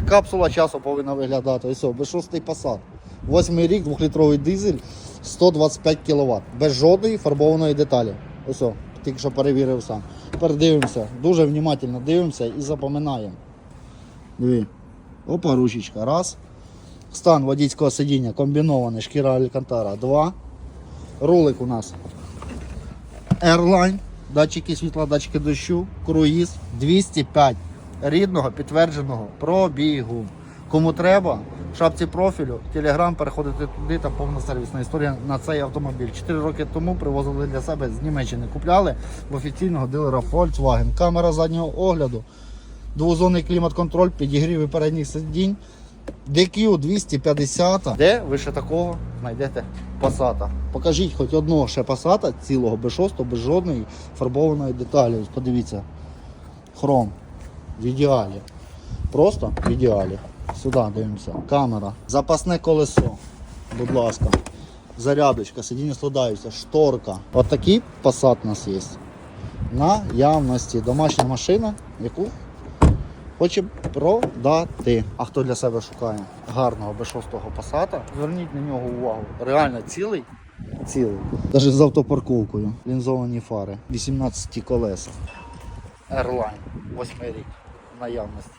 Капсула часу повинна виглядати. Ось, о, без шостий посад. Восьмий рік, двохлітровий дизель, 125 кВт. Без жодної фарбованої деталі. Ось, тільки що перевірив сам. Тепер дивимося, дуже внимательно дивимося і запам'ятаємо. Диви. Опа, ручечка. Раз. Стан водійського сидіння комбінований, шкіра Алькантара. Два. Рулик у нас Airline, датчики світла, датчики дощу, круїз 205 рідного підтвердженого пробігу. Кому треба, в шапці профілю, телеграм, переходите туди, там повна сервісна історія на цей автомобіль. Чотири роки тому привозили для себе з Німеччини. Купляли в офіційного дилера Volkswagen. Камера заднього огляду, двозонний клімат-контроль, підігріви передніх сидінь. DQ 250. Де ви ще такого знайдете пасата? Покажіть хоч одного ще пасата цілого, без шостого, без жодної фарбованої деталі. Подивіться. Хром. В ідеалі. Просто в ідеалі. Сюди дивимося. Камера. Запасне колесо. Будь ласка. Зарядочка, сидіння складаються, шторка. От такий у нас є. Наявності. Домашня машина, яку хоче продати. А хто для себе шукає гарного B6 пасата, зверніть на нього увагу. Реально цілий. Цілий. Навіть з автопарковкою. Лінзовані фари. 18 колеса. Airline. 8 рік. Наявності.